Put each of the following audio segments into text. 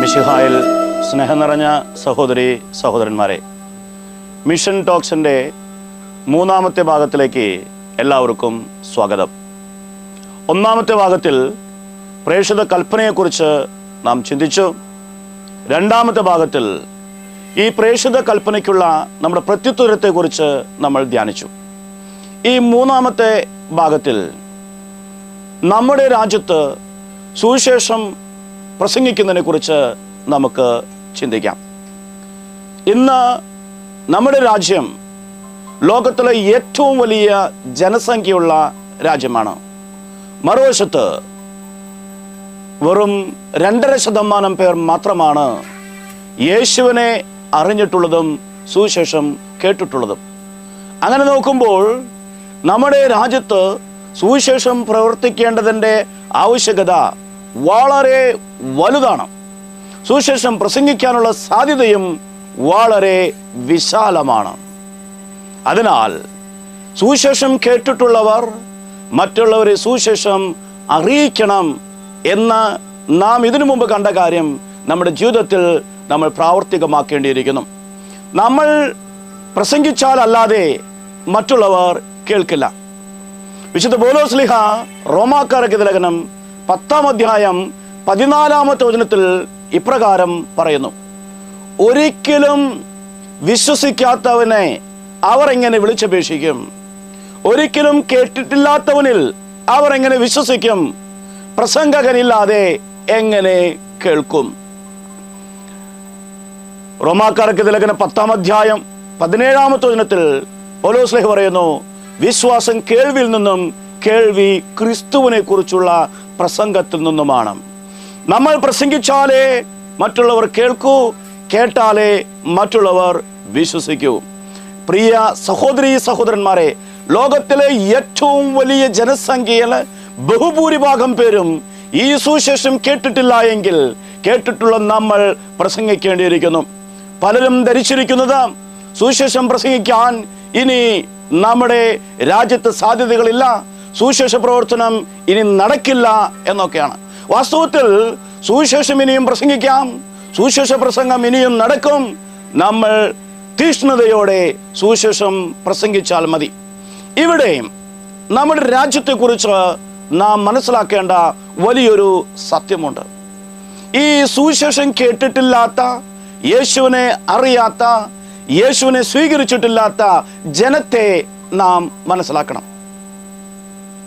മിഷിഹായിൽ സ്നേഹം നിറഞ്ഞ സഹോദരി സഹോദരന്മാരെ മിഷൻ ടോക്സിന്റെ മൂന്നാമത്തെ ഭാഗത്തിലേക്ക് എല്ലാവർക്കും സ്വാഗതം. ഒന്നാമത്തെ ഭാഗത്തിൽ പ്രേക്ഷിത കൽപ്പനയെക്കുറിച്ച് നാം ചിന്തിച്ചു. രണ്ടാമത്തെ ഭാഗത്തിൽ ഈ പ്രേക്ഷിത കൽപ്പനയ്ക്കുള്ള നമ്മുടെ പ്രത്യുത്തരത്തെക്കുറിച്ച് നമ്മൾ ധ്യാനിച്ചു. ഈ മൂന്നാമത്തെ ഭാഗത്തിൽ നമ്മുടെ രാജ്യത്ത് സുവിശേഷം പ്രസംഗിക്കുന്നതിനെക്കുറിച്ച് നമുക്ക് ചിന്തിക്കാം. ഇന്ന് നമ്മുടെ രാജ്യം ലോകത്തിലെ ഏറ്റവും വലിയ ജനസംഖ്യയുള്ള രാജ്യമാണ്. മറുവശത്ത് വെറും രണ്ടര ശതമാനം പേർ മാത്രമാണ് യേശുവിനെ അറിഞ്ഞിട്ടുള്ളതും സുവിശേഷം കേട്ടിട്ടുള്ളതും. അങ്ങനെ നോക്കുമ്പോൾ നമ്മുടെ രാജ്യത്ത് സുവിശേഷം പ്രവർത്തിക്കേണ്ടതിന്റെ ആവശ്യകത വളരെ വലുതാണ്. സുവിശേഷം പ്രസംഗിക്കാനുള്ള സാധ്യതയും വളരെ വിശാലമാണ്. അതിനാൽ സുവിശേഷം കേട്ടിട്ടുള്ളവർ മറ്റുള്ളവരെ സുവിശേഷം അറിയിക്കണം എന്ന് നാം ഇതിനു മുമ്പ് കണ്ട കാര്യം നമ്മുടെ ജീവിതത്തിൽ നമ്മൾ പ്രാവർത്തികമാക്കേണ്ടിയിരിക്കുന്നു. നമ്മൾ പ്രസംഗിച്ചാലല്ലാതെ മറ്റുള്ളവർ കേൾക്കില്ല. വിശുദ്ധ ബോലോസ്ലിഹ റോമാക്കാരക്ക് ലേഖനം പത്താം അധ്യായം പതിനാലാമത്തെ വചനത്തിൽ ഇപ്രകാരം പറയുന്നു. ഒരിക്കലും വിശ്വസിക്കാത്തവനെ അവർ എങ്ങനെ വിളിച്ചപേക്ഷിക്കും? ഒരിക്കലും കേട്ടിട്ടില്ലാത്തവനിൽ അവർ എങ്ങനെ വിശ്വസിക്കും? പ്രസംഗകനില്ലാതെ എങ്ങനെ കേൾക്കും? റോമാക്കാർക്ക് തിലകന പത്താം അധ്യായം പതിനേഴാമത്തെ ദിനത്തിൽ ഓലോസ്ലേഹ് പറയുന്നു വിശ്വാസം കേൾവിൽ നിന്നും കേൾവി ക്രിസ്തുവിനെ കുറിച്ചുള്ള പ്രസംഗത്തിൽ നിന്നുമാണ്. നമ്മൾ പ്രസംഗിച്ചാലേ മറ്റുള്ളവർ കേൾക്കൂ കേട്ടാലേ മറ്റുള്ളവർ വിശ്വസിക്കൂ. പ്രിയ സഹോദരി സഹോദരന്മാരെ ലോകത്തിലെ ഏറ്റവും വലിയ ജനസംഖ്യയിൽ ബഹുഭൂരിഭാഗം പേരും ഈ സുശേഷം കേട്ടിട്ടില്ല എങ്കിൽ കേട്ടിട്ടുള്ള നമ്മൾ പ്രസംഗിക്കേണ്ടിയിരിക്കുന്നു. പലരും ധരിച്ചിരിക്കുന്നത് സുശേഷം പ്രസംഗിക്കാൻ ഇനി നമ്മുടെ രാജ്യത്ത് സാധ്യതകളില്ല സുവിശേഷ പ്രവർത്തനം ഇനി നടക്കില്ല എന്നൊക്കെയാണ്. വാസ്തവത്തിൽ സുവിശേഷം ഇനിയും പ്രസംഗിക്കാം സുവിശേഷ പ്രസംഗം ഇനിയും നടക്കും. നമ്മൾ തീഷ്ണതയോടെ സുശേഷം പ്രസംഗിച്ചാൽ മതി. ഇവിടെയും നമ്മുടെ രാജ്യത്തെക്കുറിച്ച് നാം മനസ്സിലാക്കേണ്ട വലിയൊരു സത്യമുണ്ട്. ഈ സുശേഷം കേട്ടിട്ടില്ലാത്ത യേശുവിനെ അറിയാത്ത യേശുവിനെ സ്വീകരിച്ചിട്ടില്ലാത്ത ജനത്തെ നാം മനസ്സിലാക്കണം.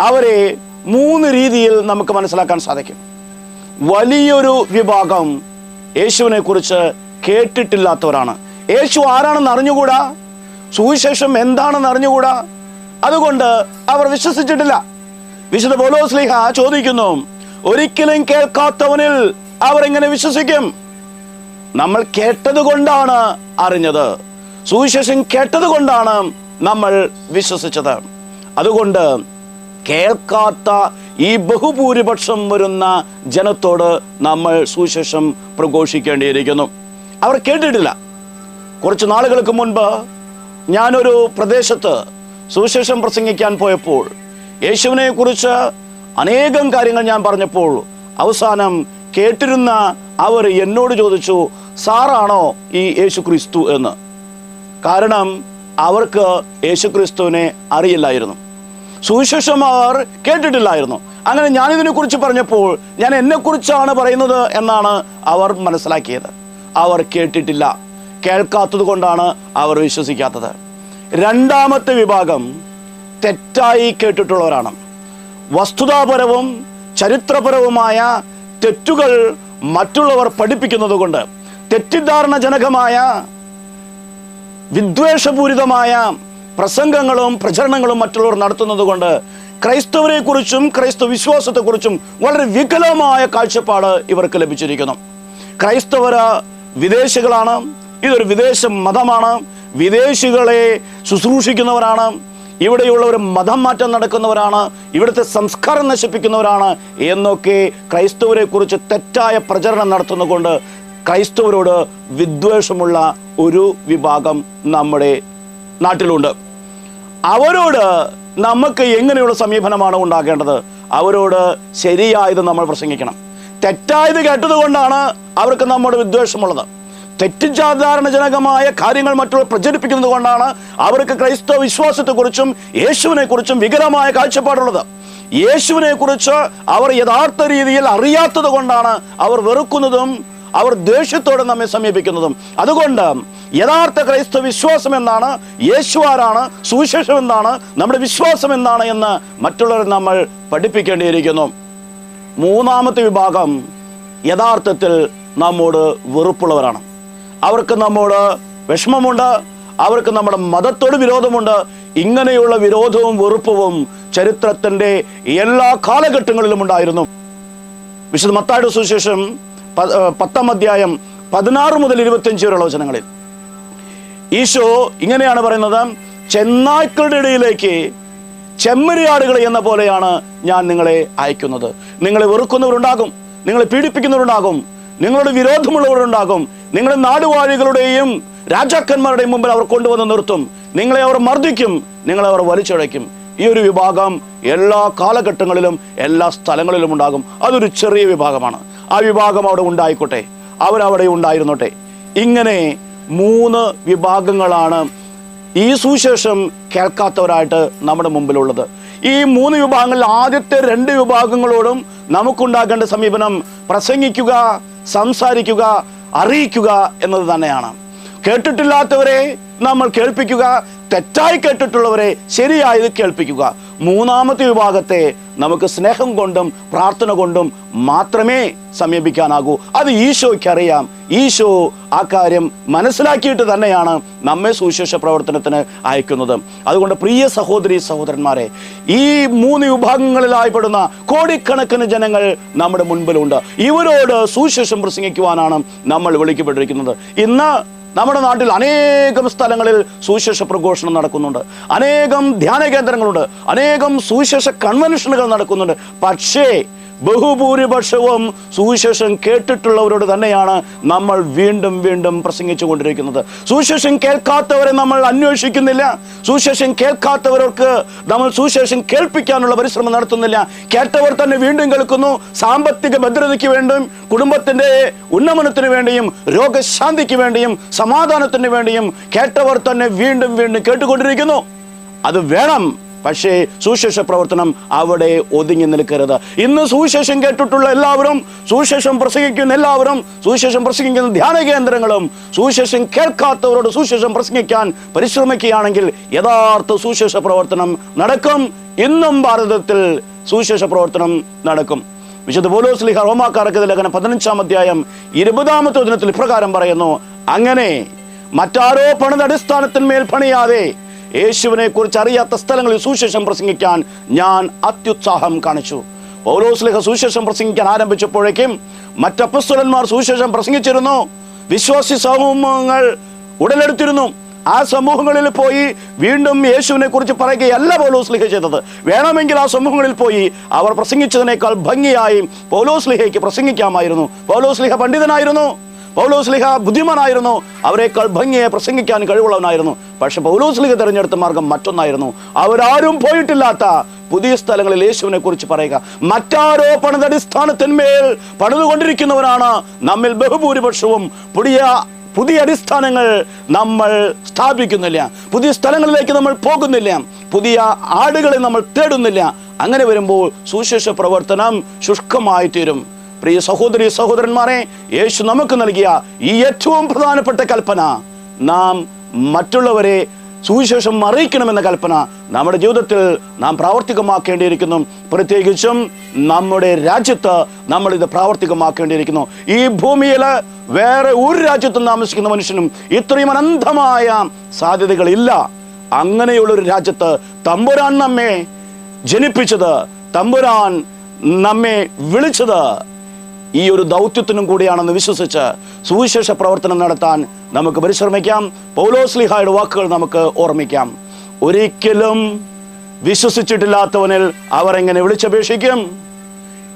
അവരെ മൂന്ന് രീതിയിൽ നമുക്ക് മനസ്സിലാക്കാൻ സാധിക്കും. വലിയൊരു വിഭാഗം യേശുവിനെ കുറിച്ച് കേട്ടിട്ടില്ലാത്തവരാണ്. യേശു ആരാണെന്ന് അറിഞ്ഞുകൂടാ? സുവിശേഷം എന്താണെന്ന് അറിഞ്ഞുകൂടാ? അതുകൊണ്ട് അവർ വിശ്വസിച്ചിട്ടില്ല. വിശുദ്ധ ബോലോസ്ലിഹ ചോദിക്കുന്നു ഒരിക്കലും കേൾക്കാത്തവനിൽ അവർ എങ്ങനെ വിശ്വസിക്കും? നമ്മൾ കേട്ടത് കൊണ്ടാണ് അറിഞ്ഞത്. സുവിശേഷം കേട്ടത് കൊണ്ടാണ് നമ്മൾ വിശ്വസിച്ചത്. അതുകൊണ്ട് കേൾക്കാത്ത ഈ ബഹുഭൂരിപക്ഷം വരുന്ന ജനത്തോട് നമ്മൾ സുശേഷം പ്രഘോഷിക്കേണ്ടിയിരിക്കുന്നു. അവർ കേട്ടിട്ടില്ല. കുറച്ച് നാളുകൾക്ക് മുൻപ് ഞാനൊരു പ്രദേശത്ത് സുവിശേഷം പ്രസംഗിക്കാൻ പോയപ്പോൾ യേശുവിനെ കുറിച്ച് അനേകം കാര്യങ്ങൾ ഞാൻ പറഞ്ഞപ്പോൾ അവസാനം കേട്ടിരുന്ന അവർ എന്നോട് ചോദിച്ചു സാറാണോ ഈ യേശു ക്രിസ്തു എന്ന്. കാരണം അവർക്ക് യേശു ക്രിസ്തുവിനെ അറിയില്ലായിരുന്നു. സുവിശേഷം അവർ കേട്ടിട്ടില്ലായിരുന്നു. അങ്ങനെ ഞാൻ ഇതിനെ കുറിച്ച് പറഞ്ഞപ്പോൾ ഞാൻ എന്നെക്കുറിച്ചാണ് പറയുന്നത് എന്നാണ് അവർ മനസ്സിലാക്കിയത്. അവർ കേട്ടിട്ടില്ല. കേൾക്കാത്തത് കൊണ്ടാണ് അവർ വിശ്വസിക്കാത്തത്. രണ്ടാമത്തെ വിഭാഗം തെറ്റായി കേട്ടിട്ടുള്ളവരാണ്. വസ്തുതാപരവും ചരിത്രപരവുമായ തെറ്റുകൾ മറ്റുള്ളവർ പഠിപ്പിക്കുന്നത് കൊണ്ട് തെറ്റിദ്ധാരണജനകമായ വിദ്വേഷപൂരിതമായ പ്രസംഗങ്ങളും പ്രചരണങ്ങളും മറ്റുള്ളവർ നടത്തുന്നത് കൊണ്ട് ക്രൈസ്തവരെ കുറിച്ചും ക്രൈസ്തവ വിശ്വാസത്തെക്കുറിച്ചും വളരെ വികലമായ കാഴ്ചപ്പാട് ഇവർക്ക് ലഭിച്ചിരിക്കുന്നു. ക്രൈസ്തവര വിദേശികളാണ്. ഇതൊരു വിദേശ മതമാണ്. വിദേശികളെ ശുശ്രൂഷിക്കുന്നവരാണ്. ഇവിടെയുള്ളവർ മതം മാറ്റം നടക്കുന്നവരാണ്. ഇവിടുത്തെ സംസ്കാരം നശിപ്പിക്കുന്നവരാണ് എന്നൊക്കെ ക്രൈസ്തവരെ കുറിച്ച് തെറ്റായ പ്രചരണം നടത്തുന്നതുകൊണ്ട് ക്രൈസ്തവരോട് വിദ്വേഷമുള്ള ഒരു വിഭാഗം നമ്മുടെ നാട്ടിലുണ്ട്. അവരോട് നമുക്ക് എങ്ങനെയുള്ള സമീപനമാണ് ഉണ്ടാക്കേണ്ടത് അവരോട് ശരിയായത് നമ്മൾ പ്രസംഗിക്കണം. തെറ്റായത് കേട്ടതുകൊണ്ടാണ് അവർക്ക് നമ്മുടെ വിദ്വേഷമുള്ളത്. തെറ്റിദ്ധാരണജനകമായ കാര്യങ്ങൾ മറ്റുള്ള പ്രചരിപ്പിക്കുന്നത് കൊണ്ടാണ് അവർക്ക് ക്രൈസ്തവ വിശ്വാസത്തെക്കുറിച്ചും യേശുവിനെ കുറിച്ചും വികലമായ കാഴ്ചപ്പാടുള്ളത്. യേശുവിനെക്കുറിച്ച് അവർ യഥാർത്ഥ രീതിയിൽ അറിയാത്തത് കൊണ്ടാണ് അവർ വെറുക്കുന്നതും അവർ ദേഷ്യത്തോടെ നമ്മെ സമീപിക്കുന്നതും. അതുകൊണ്ട് യഥാർത്ഥ ക്രൈസ്തവ വിശ്വാസം എന്താണ് യേശു ആരാണ് സുവിശേഷം എന്താണ് നമ്മുടെ വിശ്വാസം എന്താണ് എന്ന് മറ്റുള്ളവരെ നമ്മൾ പഠിപ്പിക്കേണ്ടിയിരിക്കുന്നു. മൂന്നാമത്തെ വിഭാഗം യഥാർത്ഥത്തിൽ നമ്മോട് വെറുപ്പുള്ളവരാണ്. അവർക്ക് നമ്മോട് വിഷമമുണ്ട് അവർക്ക് നമ്മുടെ മതത്തോട് വിരോധമുണ്ട്. ഇങ്ങനെയുള്ള വിരോധവും വെറുപ്പവും ചരിത്രത്തിന്റെ എല്ലാ കാലഘട്ടങ്ങളിലും ഉണ്ടായിരുന്നു. വിശുദ്ധ മത്തായുടെ സുവിശേഷം പത്താം അധ്യായം പതിനാറ് മുതൽ ഇരുപത്തിയഞ്ച് വരെയുള്ള വചനങ്ങളിൽ. ഈശോ ഇങ്ങനെയാണ് പറയുന്നത് ചെന്നായ്ക്കളുടെ ഇടയിലേക്ക് ചെമ്മരിയാടുകൾ എന്ന പോലെയാണ് ഞാൻ നിങ്ങളെ അയക്കുന്നത്. നിങ്ങളെ വെറുക്കുന്നവരുണ്ടാകും നിങ്ങളെ പീഡിപ്പിക്കുന്നവരുണ്ടാകും നിങ്ങളോട് വിരോധമുള്ളവരുണ്ടാകും നിങ്ങളുടെ നാടുവാഴികളുടെയും രാജാക്കന്മാരുടെയും മുമ്പിൽ അവർ കൊണ്ടുവന്ന് നിർത്തും. നിങ്ങളെ അവർ മർദ്ദിക്കും നിങ്ങളെ അവർ വലിച്ചടയ്ക്കും ഈ ഒരു വിഭാഗം എല്ലാ കാലഘട്ടങ്ങളിലും എല്ലാ സ്ഥലങ്ങളിലും ഉണ്ടാകും. അതൊരു ചെറിയ വിഭാഗമാണ്. ആ വിഭാഗം അവിടെ ഉണ്ടായിക്കോട്ടെ. അവരവിടെ ഉണ്ടായിരുന്നോട്ടെ. ഇങ്ങനെ മൂന്ന് വിഭാഗങ്ങളാണ് ഈ സുവിശേഷം കേൾക്കാത്തവരായിട്ട് നമ്മുടെ മുമ്പിലുള്ളത്. ഈ മൂന്ന് വിഭാഗങ്ങളിൽ ആദ്യത്തെ രണ്ട് വിഭാഗങ്ങളോടും നമുക്കുണ്ടാക്കേണ്ട സമീപനം പ്രസംഗിക്കുക സംസാരിക്കുക അറിയിക്കുക എന്നത് തന്നെയാണ്. കേട്ടിട്ടില്ലാത്തവരെ നമ്മൾ കേൾപ്പിക്കുക തെറ്റായി കേട്ടിട്ടുള്ളവരെ ശരിയായത് കേൾപ്പിക്കുക. മൂന്നാമത്തെ വിഭാഗത്തെ നമുക്ക് സ്നേഹം കൊണ്ടും പ്രാർത്ഥന കൊണ്ടും മാത്രമേ സമീപിക്കാനാകൂ. അത് ഈശോയ്ക്ക് അറിയാം. ഈശോ ആ കാര്യം മനസ്സിലാക്കിയിട്ട് തന്നെയാണ് നമ്മെ സുവിശേഷ പ്രവർത്തനത്തിന് അയക്കുന്നത്. അതുകൊണ്ട് പ്രിയ സഹോദരി സഹോദരന്മാരെ ഈ മൂന്ന് വിഭാഗങ്ങളിലായിപ്പെടുന്ന കോടിക്കണക്കിന് ജനങ്ങൾ നമ്മുടെ മുൻപിലുണ്ട്. ഇവരോട് സുവിശേഷം പ്രസംഗിക്കുവാനാണ് നമ്മൾ വിളിക്കപ്പെട്ടിരിക്കുന്നത്. ഇന്ന് നമ്മുടെ നാട്ടിൽ അനേകം സ്ഥലങ്ങളിൽ സുവിശേഷ പ്രഘോഷണം നടക്കുന്നുണ്ട്. അനേകം ധ്യാന കേന്ദ്രങ്ങളുണ്ട്. അനേകം സുവിശേഷ കൺവെൻഷനുകൾ നടക്കുന്നുണ്ട്. പക്ഷേ ബഹുഭൂരിപക്ഷവും സുവിശേഷം കേട്ടിട്ടുള്ളവരോട് തന്നെയാണ് നമ്മൾ വീണ്ടും വീണ്ടും പ്രസംഗിച്ചു കൊണ്ടിരിക്കുന്നത്. സുവിശേഷം കേൾക്കാത്തവരെ നമ്മൾ അന്വേഷിക്കുന്നില്ല. സുവിശേഷം കേൾക്കാത്തവർക്ക് നമ്മൾ സുവിശേഷം കേൾപ്പിക്കാനുള്ള പരിശ്രമം നടത്തുന്നില്ല. കേട്ടവർ തന്നെ വീണ്ടും കേൾക്കുന്നു. സാമ്പത്തിക ഭദ്രതയ്ക്ക് വേണ്ടിയും കുടുംബത്തിന്റെ ഉന്നമനത്തിന് വേണ്ടിയും രോഗശാന്തിക്ക് വേണ്ടിയും സമാധാനത്തിന് വേണ്ടിയും കേട്ടവർ തന്നെ വീണ്ടും വീണ്ടും കേട്ടുകൊണ്ടിരിക്കുന്നു. അത് വേണം. പക്ഷേ സുശേഷ പ്രവർത്തനം അവിടെ ഒതുങ്ങി നിൽക്കരുത്. ഇന്ന് സുവിശേഷം കേട്ടിട്ടുള്ള എല്ലാവരും സുവിശേഷം പ്രസംഗിക്കുന്ന എല്ലാവരും സുവിശേഷം പ്രസംഗിക്കുന്ന ധ്യാന കേന്ദ്രങ്ങളും സുവിശേഷം കേൾക്കാത്തവരോട് സുവിശേഷം പ്രസംഗിക്കാൻ പരിശ്രമിക്കുകയാണെങ്കിൽ യഥാർത്ഥ സുവിശേഷ പ്രവർത്തനം നടക്കും. ഇന്നും ഭാരതത്തിൽ സുവിശേഷ പ്രവർത്തനം നടക്കും. വിശുദ്ധ പോലോസ്ലിഹ റോമാക്കാർക്ക് ലേഖനം പതിനഞ്ചാം അധ്യായം ഇരുപതാമത്തെ ദിനത്തിൽ ഇപ്രകാരം പറയുന്നു അങ്ങനെ മറ്റാരോ പണിത അടിസ്ഥാനത്തിന്മേൽ പണിയാതെ യേശുവിനെ കുറിച്ച് അറിയാത്ത സ്ഥലങ്ങളിൽ സുശേഷം പ്രസംഗിക്കാൻ ഞാൻ അത്യുത്സാഹം കാണിച്ചു. പൗലോസ്ലിഹ സുശേഷം പ്രസംഗിക്കാൻ ആരംഭിച്ചപ്പോഴേക്കും മറ്റപ്പസ്തുലന്മാർ സുശേഷം പ്രസംഗിച്ചിരുന്നു. വിശ്വാസി സമൂഹങ്ങൾ ഉടലെടുത്തിരുന്നു. ആ സമൂഹങ്ങളിൽ പോയി വീണ്ടും യേശുവിനെ കുറിച്ച് പറയുകയല്ല പൗലോസ്ലിഹ ചെയ്തത്. വേണമെങ്കിൽ ആ സമൂഹങ്ങളിൽ പോയി അവർ പ്രസംഗിച്ചതിനേക്കാൾ ഭംഗിയായി പൗലോസ്ലിഹയ്ക്ക് പ്രസംഗിക്കാമായിരുന്നു. പൗലോസ്ലിഹ പണ്ഡിതനായിരുന്നു. പൗലോസ്ലിഹ ബുദ്ധിമാനായിരുന്നു. അവരെക്കാൾ ഭംഗിയെ പ്രസംഗിക്കാൻ കഴിവുള്ളവനായിരുന്നു. പക്ഷെ പൗലോസ്ലിഹ തിരഞ്ഞെടുത്ത മാർഗം മറ്റൊന്നായിരുന്നു. അവരാരും പോയിട്ടില്ലാത്ത പുതിയ സ്ഥലങ്ങളിൽ യേശുവിനെ കുറിച്ച് പറയുക. മറ്റാരോ പണിതടിസ്ഥാനത്തിന്മേൽ പണിതുകൊണ്ടിരിക്കുന്നവരാണ്. നമ്മിൽ ബഹുഭൂരിപക്ഷവും പുതിയ പുതിയ അടിസ്ഥാനങ്ങൾ നമ്മൾ സ്ഥാപിക്കുന്നില്ല. പുതിയ സ്ഥലങ്ങളിലേക്ക് നമ്മൾ പോകുന്നില്ല. പുതിയ ആടുകളെ നമ്മൾ തേടുന്നില്ല. അങ്ങനെ വരുമ്പോൾ സുശേഷ പ്രവർത്തനം ശുഷ്കമായി തീരും പ്രിയ സഹോദരി സഹോദരന്മാരെ യേശു നമുക്ക് നൽകിയ ഈ ഏറ്റവും പ്രധാനപ്പെട്ട കൽപ്പന നാം മറ്റുള്ളവരെ സുവിശേഷം അറിയിക്കണമെന്ന കൽപ്പന നമ്മുടെ ജീവിതത്തിൽ നാം പ്രാവർത്തികമാക്കേണ്ടിയിരിക്കുന്നു. പ്രത്യേകിച്ചും നമ്മുടെ രാജ്യത്ത് നമ്മൾ ഇത് പ്രാവർത്തികമാക്കേണ്ടിയിരിക്കുന്നു. ഈ ഭൂമിയിൽ വേറെ ഒരു രാജ്യത്തും താമസിക്കുന്ന മനുഷ്യനും ഇത്രയും അനന്തമായ സാധ്യതകളില്ല. അങ്ങനെയുള്ളൊരു രാജ്യത്ത് തമ്പുരാൻ നമ്മെ ജനിപ്പിച്ചത് തമ്പുരാൻ നമ്മെ വിളിച്ചത് ഈ ഒരു ദൗത്യത്തിനും കൂടിയാണെന്ന് വിശ്വസിച്ച് സുവിശേഷ പ്രവർത്തനം നടത്താൻ നമുക്ക് പരിശ്രമിക്കാം. പൗലോസ്ലിഹായുടെ വാക്കുകൾ നമുക്ക് ഓർമ്മിക്കാം. ഒരിക്കലും വിശ്വസിച്ചിട്ടില്ലാത്തവനിൽ അവർ എങ്ങനെ വിളിച്ചപേക്ഷിക്കും?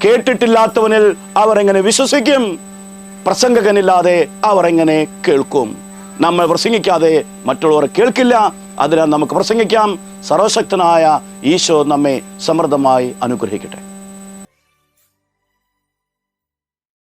കേട്ടിട്ടില്ലാത്തവനിൽ അവർ എങ്ങനെ വിശ്വസിക്കും? പ്രസംഗകനില്ലാതെ അവർ എങ്ങനെ കേൾക്കും? നമ്മൾ പ്രസംഗിക്കാതെ മറ്റുള്ളവർ കേൾക്കില്ല. അതിനാൽ നമുക്ക് പ്രസംഗിക്കാം. സർവശക്തനായ ഈശോ നമ്മെ സമൃദ്ധമായി അനുഗ്രഹിക്കട്ടെ.